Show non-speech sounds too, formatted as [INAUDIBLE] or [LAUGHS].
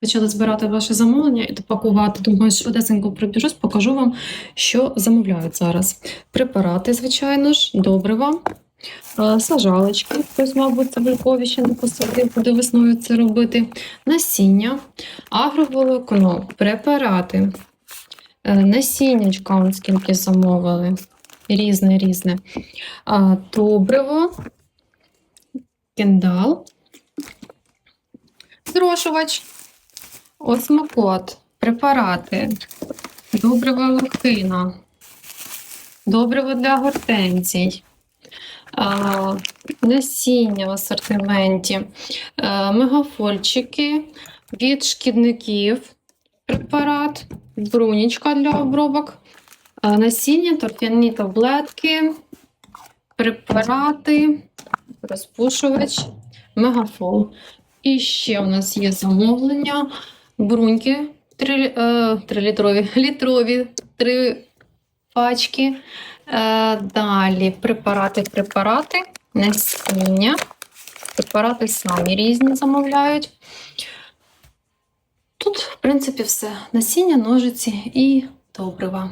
Почала збирати ваше замовлення і допакувати. Думаю, швидесенько пробіжусь, покажу вам, що замовляють зараз. Препарати, звичайно ж, добрива, сажалочки. Хтось, мабуть, цибулькові ще не посадив, буде весною це робити. Насіння, агроволокно, препарати, е, насіннячка, он скільки замовили. Різне, різне. Добриво, кендал, зрошувач. Осмокот, препарати, добрива лохина, добриво для гортензій, насіння в асортименті, мегафольчики від шкідників, препарат, брунічка для обробок, насіння, торфяні таблетки, препарати, розпушувач, мегафол. І ще у нас є замовлення. Бруньки 3, е, 3 літрові, [LAUGHS] літрові 3 пачки. Е, далі препарати, препарати, насіння. Препарати самі різні замовляють. Тут, в принципі, все. Насіння, ножиці і добрива.